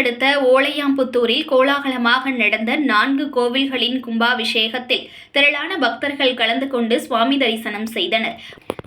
அடுத்த ஓலையாம்புத்தூரில் கோலாகலமாக நடந்த நான்கு கோவில்களின் கும்பாபிஷேகத்தில் திரளான பக்தர்கள் கலந்து கொண்டு சுவாமி தரிசனம் செய்தனர்.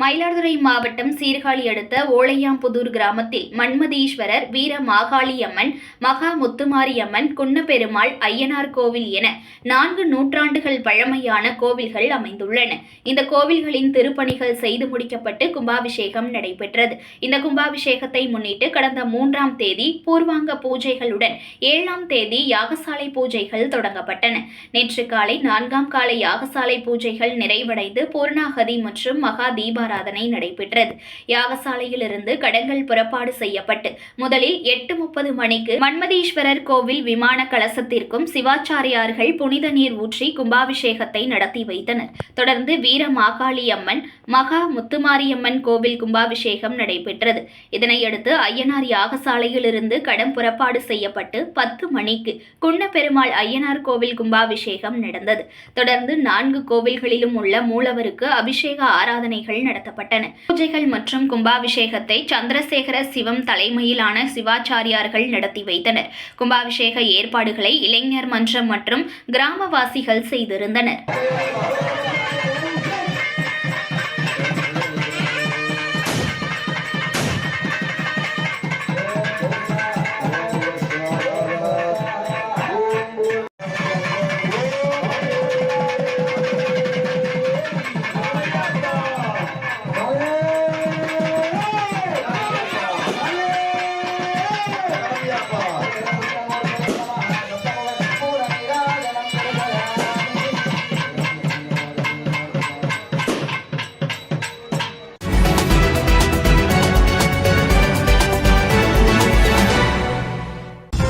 மயிலாடுதுறை மாவட்டம் சீர்காழி அடுத்த ஓலையாம்புதூர் கிராமத்தில் மன்மதீஸ்வரர் வீர மாகாளியம்மன் மகா முத்துமாரியம்மன் குன்னப்பெருமாள் ஐயனார் கோவில் என நான்கு நூற்றாண்டுகள் பழமையான கோவில்கள் அமைந்துள்ளன. இந்த கோவில்களின் திருப்பணிகள் செய்து முடிக்கப்பட்டு கும்பாபிஷேகம் நடைபெற்றது. இந்த கும்பாபிஷேகத்தை முன்னிட்டு கடந்த மூன்றாம் தேதி பூர்வாங்க பூஜைகளுடன் ஏழாம் தேதி யாகசாலை பூஜைகள் தொடங்கப்பட்டன. நேற்று காலை நான்காம் கால யாகசாலை பூஜைகள் நிறைவடைந்து பூர்ணாகதி மற்றும் மகா தீபா தீபாராதனை நடைபெற்றது. யாகசாலையிலிருந்து கடங்கள் புறப்பாடு செய்யப்பட்டு முதலில் எட்டு முப்பது மணிக்கு மன்மதீஸ்வரர் கோவில் விமான கலசத்திற்கும் சிவாச்சாரியார்கள் புனித நீர் ஊற்றி கும்பாபிஷேகத்தை நடத்தி வைத்தனர். தொடர்ந்து வீர மாகாளி அம்மன் மகா முத்துமாரியம்மன் கோவில் கும்பாபிஷேகம் நடைபெற்றது. இதனையடுத்து ஐயனார் யாகசாலையிலிருந்து கடம் புறப்பாடு செய்யப்பட்டு பத்து மணிக்கு குன்னப்பெருமாள் ஐயனார் கோவில் கும்பாபிஷேகம் நடந்தது. தொடர்ந்து நான்கு கோவில்களிலும் உள்ள மூலவருக்கு அபிஷேக ஆராதனைகள் நடத்தப்பட்டன. பூஜைகள் மற்றும் கும்பாபிஷேகத்தை சந்திரசேகர சிவம் தலைமையிலான சிவாச்சாரியார்கள் நடத்தி வைத்தனர். கும்பாபிஷேக ஏற்பாடுகளை இளைஞர் மன்றம் மற்றும் கிராமவாசிகள் செய்திருந்தனர்.